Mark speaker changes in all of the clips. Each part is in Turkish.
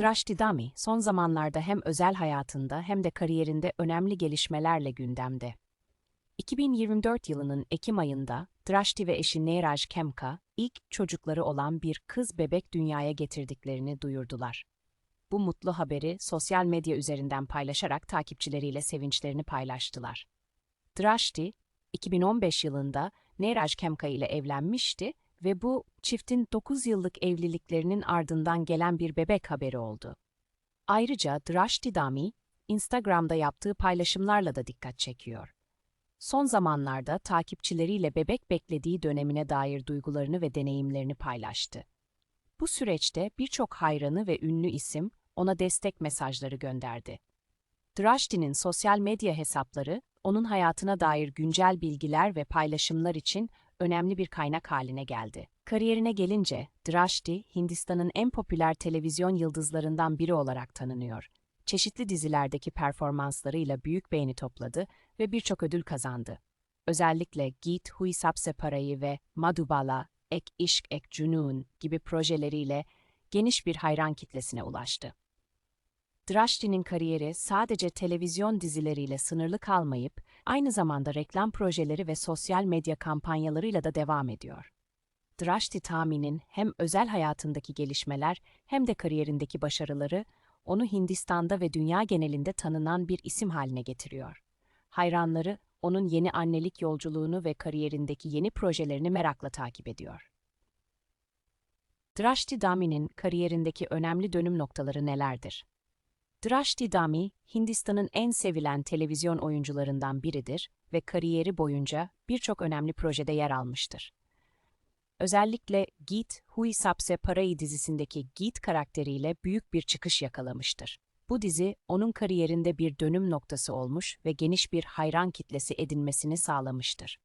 Speaker 1: Drashti Dami son zamanlarda hem özel hayatında hem de kariyerinde önemli gelişmelerle gündemde. 2024 yılının Ekim ayında Drashti ve eşi Neeraj Kemka ilk çocukları olan bir kız bebek dünyaya getirdiklerini duyurdular. Bu mutlu haberi sosyal medya üzerinden paylaşarak takipçileriyle sevinçlerini paylaştılar. Drashti, 2015 yılında Neeraj Kemka ile evlenmişti ve bu çiftin 9 yıllık evliliklerinin ardından gelen bir bebek haberi oldu. Ayrıca Drashti Dami, Instagram'da yaptığı paylaşımlarla da dikkat çekiyor. Son zamanlarda takipçileriyle bebek beklediği dönemine dair duygularını ve deneyimlerini paylaştı. Bu süreçte birçok hayranı ve ünlü isim ona destek mesajları gönderdi. Drashti'nin sosyal medya hesapları, onun hayatına dair güncel bilgiler ve paylaşımlar için önemli bir kaynak haline geldi. Kariyerine gelince, Drashti, Hindistan'ın en popüler televizyon yıldızlarından biri olarak tanınıyor. Çeşitli dizilerdeki performanslarıyla büyük beğeni topladı ve birçok ödül kazandı. Özellikle Git Hui Sapse Parayı ve Madhubala, Ek İşk Ek Cunun gibi projeleriyle geniş bir hayran kitlesine ulaştı. Drashti'nin kariyeri sadece televizyon dizileriyle sınırlı kalmayıp, aynı zamanda reklam projeleri ve sosyal medya kampanyalarıyla da devam ediyor. Drashti Tami'nin hem özel hayatındaki gelişmeler hem de kariyerindeki başarıları onu Hindistan'da ve dünya genelinde tanınan bir isim haline getiriyor. Hayranları onun yeni annelik yolculuğunu ve kariyerindeki yeni projelerini merakla takip ediyor. Drashti Dami'nin kariyerindeki önemli dönüm noktaları nelerdir? Drashti Dami, Hindistan'ın en sevilen televizyon oyuncularından biridir ve kariyeri boyunca birçok önemli projede yer almıştır. Özellikle Git Hui Sapse Parai dizisindeki Git karakteriyle büyük bir çıkış yakalamıştır. Bu dizi onun kariyerinde bir dönüm noktası olmuş ve geniş bir hayran kitlesi edinmesini sağlamıştır.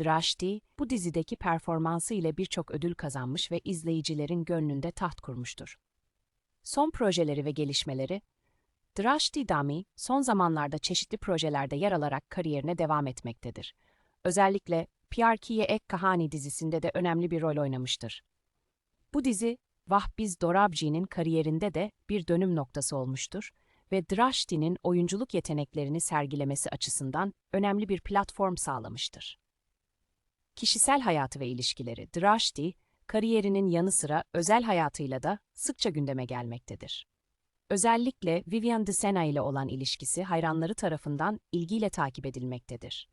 Speaker 1: Drashti, bu dizideki performansı ile birçok ödül kazanmış ve izleyicilerin gönlünde taht kurmuştur. Son projeleri ve gelişmeleri Drashti Dami, son zamanlarda çeşitli projelerde yer alarak kariyerine devam etmektedir. Özellikle Pyar Kiye Ek Kahani dizisinde de önemli bir rol oynamıştır. Bu dizi, Vahbiz Dorabji'nin kariyerinde de bir dönüm noktası olmuştur ve Drashti'nin oyunculuk yeteneklerini sergilemesi açısından önemli bir platform sağlamıştır. Kişisel hayatı ve ilişkileri Drashti, kariyerinin yanı sıra özel hayatıyla da sıkça gündeme gelmektedir. Özellikle Vivian de Sena ile olan ilişkisi hayranları tarafından ilgiyle takip edilmektedir.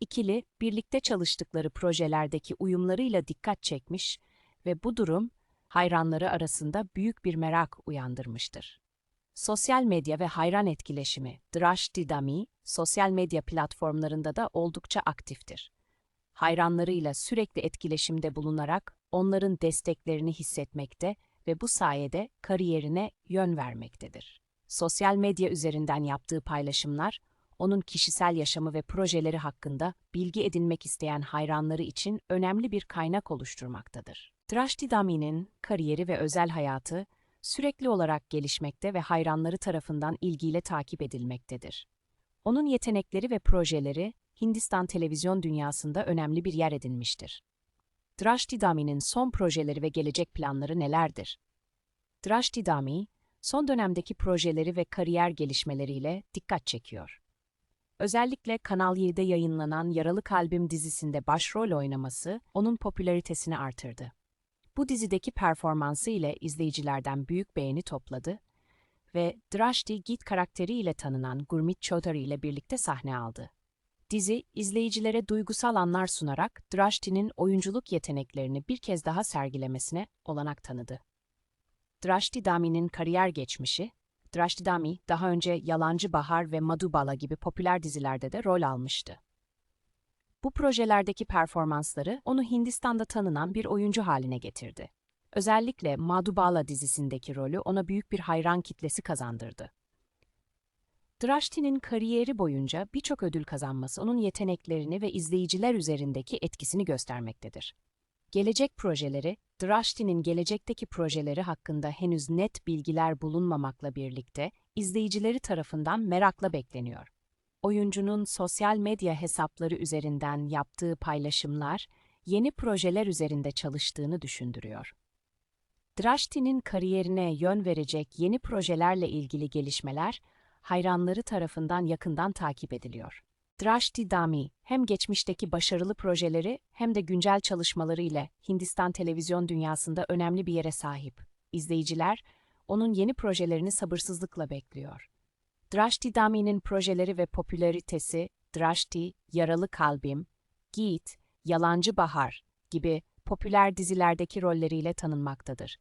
Speaker 1: İkili, birlikte çalıştıkları projelerdeki uyumlarıyla dikkat çekmiş ve bu durum hayranları arasında büyük bir merak uyandırmıştır. Sosyal medya ve hayran etkileşimi Drashti Dami, sosyal medya platformlarında da oldukça aktiftir. Hayranlarıyla sürekli etkileşimde bulunarak onların desteklerini hissetmekte ve bu sayede kariyerine yön vermektedir. Sosyal medya üzerinden yaptığı paylaşımlar, onun kişisel yaşamı ve projeleri hakkında bilgi edinmek isteyen hayranları için önemli bir kaynak oluşturmaktadır. Drashti Dami'nin kariyeri ve özel hayatı sürekli olarak gelişmekte ve hayranları tarafından ilgiyle takip edilmektedir. Onun yetenekleri ve projeleri Hindistan televizyon dünyasında önemli bir yer edinmiştir. Drashti Dami'nin son projeleri ve gelecek planları nelerdir? Drashti Dami, son dönemdeki projeleri ve kariyer gelişmeleriyle dikkat çekiyor. Özellikle Kanal 7'de yayınlanan Yaralı Kalbim dizisinde başrol oynaması onun popülaritesini artırdı. Bu dizideki performansı ile izleyicilerden büyük beğeni topladı ve Drashti Git karakteriyle tanınan Gurmit Chaudhary ile birlikte sahne aldı. Dizi, izleyicilere duygusal anlar sunarak Drashti'nin oyunculuk yeteneklerini bir kez daha sergilemesine olanak tanıdı. Drashti Dami'nin kariyer geçmişi, Drashti Dami daha önce Yalancı Bahar ve Madhubala gibi popüler dizilerde de rol almıştı. Bu projelerdeki performansları onu Hindistan'da tanınan bir oyuncu haline getirdi. Özellikle Madhubala dizisindeki rolü ona büyük bir hayran kitlesi kazandırdı. Drashti'nin kariyeri boyunca birçok ödül kazanması onun yeteneklerini ve izleyiciler üzerindeki etkisini göstermektedir. Gelecek projeleri, Drashti'nin gelecekteki projeleri hakkında henüz net bilgiler bulunmamakla birlikte izleyicileri tarafından merakla bekleniyor. Oyuncunun sosyal medya hesapları üzerinden yaptığı paylaşımlar, yeni projeler üzerinde çalıştığını düşündürüyor. Drashti'nin kariyerine yön verecek yeni projelerle ilgili gelişmeler hayranları tarafından yakından takip ediliyor. Drashti Dami hem geçmişteki başarılı projeleri hem de güncel çalışmaları ile Hindistan televizyon dünyasında önemli bir yere sahip. İzleyiciler onun yeni projelerini sabırsızlıkla bekliyor. Drashti Dami'nin projeleri ve popülaritesi Drashti, Yaralı Kalbim, Git, Yalancı Bahar gibi popüler dizilerdeki rolleriyle tanınmaktadır.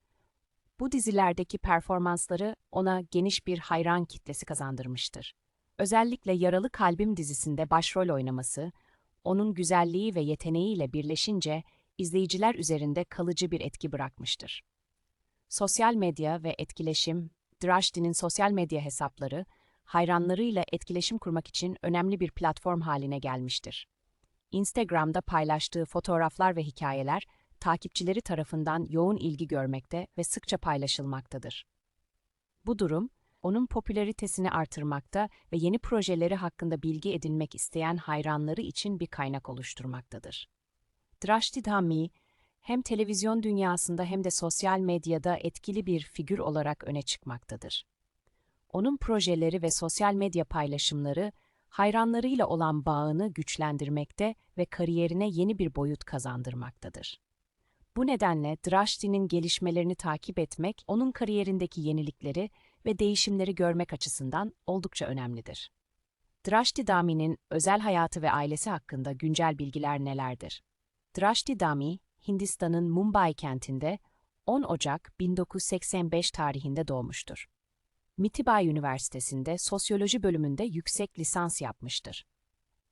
Speaker 1: Bu dizilerdeki performansları ona geniş bir hayran kitlesi kazandırmıştır. Özellikle Yaralı Kalbim dizisinde başrol oynaması, onun güzelliği ve yeteneğiyle birleşince izleyiciler üzerinde kalıcı bir etki bırakmıştır. Sosyal medya ve etkileşim, Drashti'nin sosyal medya hesapları, hayranlarıyla etkileşim kurmak için önemli bir platform haline gelmiştir. Instagram'da paylaştığı fotoğraflar ve hikayeler, takipçileri tarafından yoğun ilgi görmekte ve sıkça paylaşılmaktadır. Bu durum, onun popülaritesini artırmakta ve yeni projeleri hakkında bilgi edinmek isteyen hayranları için bir kaynak oluşturmaktadır. Drashti Dhammi, hem televizyon dünyasında hem de sosyal medyada etkili bir figür olarak öne çıkmaktadır. Onun projeleri ve sosyal medya paylaşımları, hayranlarıyla olan bağını güçlendirmekte ve kariyerine yeni bir boyut kazandırmaktadır. Bu nedenle Drashti'nin gelişmelerini takip etmek, onun kariyerindeki yenilikleri ve değişimleri görmek açısından oldukça önemlidir. Drashti Dami'nin özel hayatı ve ailesi hakkında güncel bilgiler nelerdir? Drashti Dami, Hindistan'ın Mumbai kentinde 10 Ocak 1985 tarihinde doğmuştur. Mitibai Üniversitesi'nde sosyoloji bölümünde yüksek lisans yapmıştır.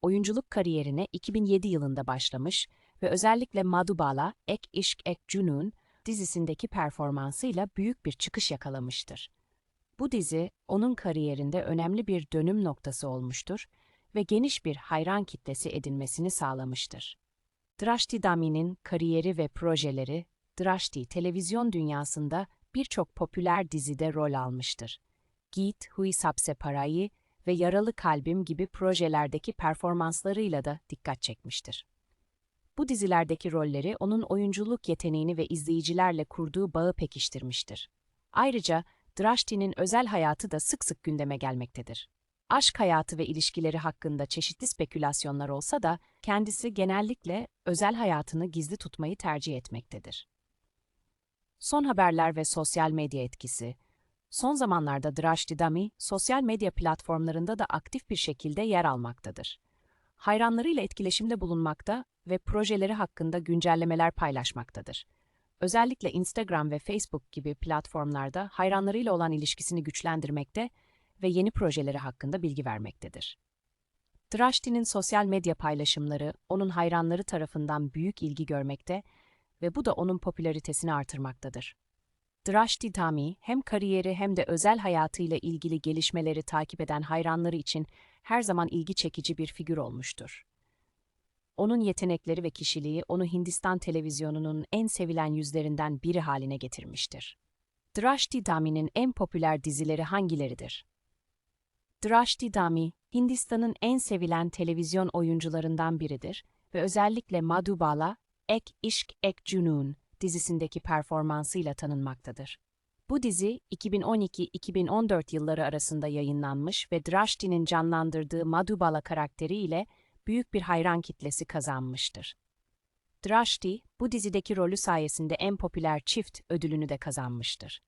Speaker 1: Oyunculuk kariyerine 2007 yılında başlamış ve özellikle Madhubala Ek İşk Ek Cunun dizisindeki performansıyla büyük bir çıkış yakalamıştır. Bu dizi onun kariyerinde önemli bir dönüm noktası olmuştur ve geniş bir hayran kitlesi edinmesini sağlamıştır. Drashti Dami'nin kariyeri ve projeleri, Drashti televizyon dünyasında birçok popüler dizide rol almıştır. Git, Hui Sapse Parayı ve Yaralı Kalbim gibi projelerdeki performanslarıyla da dikkat çekmiştir. Bu dizilerdeki rolleri onun oyunculuk yeteneğini ve izleyicilerle kurduğu bağı pekiştirmiştir. Ayrıca Drashti'nin özel hayatı da sık sık gündeme gelmektedir. Aşk hayatı ve ilişkileri hakkında çeşitli spekülasyonlar olsa da kendisi genellikle özel hayatını gizli tutmayı tercih etmektedir. Son haberler ve sosyal medya etkisi Son zamanlarda Drashti Dami, sosyal medya platformlarında da aktif bir şekilde yer almaktadır. Hayranlarıyla etkileşimde bulunmakta ve projeleri hakkında güncellemeler paylaşmaktadır. Özellikle Instagram ve Facebook gibi platformlarda hayranlarıyla olan ilişkisini güçlendirmekte ve yeni projeleri hakkında bilgi vermektedir. Drashti'nin sosyal medya paylaşımları onun hayranları tarafından büyük ilgi görmekte ve bu da onun popülaritesini artırmaktadır. Drashti Tami hem kariyeri hem de özel hayatıyla ilgili gelişmeleri takip eden hayranları için her zaman ilgi çekici bir figür olmuştur. Onun yetenekleri ve kişiliği onu Hindistan televizyonunun en sevilen yüzlerinden biri haline getirmiştir. Drashti Dami'nin en popüler dizileri hangileridir? Drashti Dami, Hindistan'ın en sevilen televizyon oyuncularından biridir ve özellikle Madhubala, Ek İşk Ek Junun dizisindeki performansıyla tanınmaktadır. Bu dizi 2012-2014 yılları arasında yayınlanmış ve Drashti'nin canlandırdığı Madhubala karakteriyle büyük bir hayran kitlesi kazanmıştır. Drashti, bu dizideki rolü sayesinde en popüler çift ödülünü de kazanmıştır.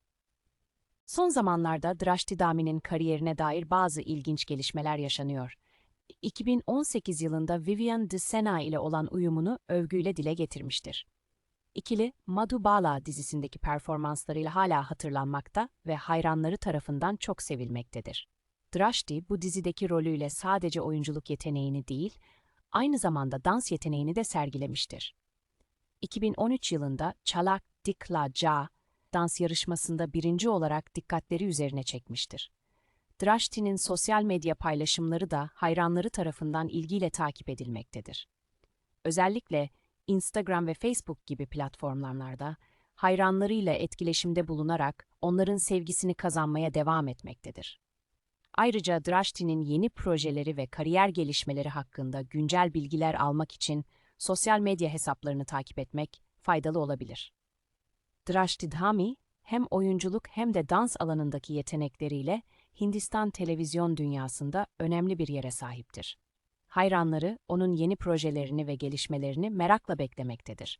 Speaker 1: Son zamanlarda Drashti Dami'nin kariyerine dair bazı ilginç gelişmeler yaşanıyor. 2018 yılında Vivian de Sena ile olan uyumunu övgüyle dile getirmiştir. İkili, Madhubala dizisindeki performanslarıyla hala hatırlanmakta ve hayranları tarafından çok sevilmektedir. Drashti bu dizideki rolüyle sadece oyunculuk yeteneğini değil, aynı zamanda dans yeteneğini de sergilemiştir. 2013 yılında Çalak Dikla Ja dans yarışmasında birinci olarak dikkatleri üzerine çekmiştir. Drashti'nin sosyal medya paylaşımları da hayranları tarafından ilgiyle takip edilmektedir. Özellikle Instagram ve Facebook gibi platformlarda hayranlarıyla etkileşimde bulunarak onların sevgisini kazanmaya devam etmektedir. Ayrıca Drashti'nin yeni projeleri ve kariyer gelişmeleri hakkında güncel bilgiler almak için sosyal medya hesaplarını takip etmek faydalı olabilir. Drashti Dhami, hem oyunculuk hem de dans alanındaki yetenekleriyle Hindistan televizyon dünyasında önemli bir yere sahiptir. Hayranları onun yeni projelerini ve gelişmelerini merakla beklemektedir.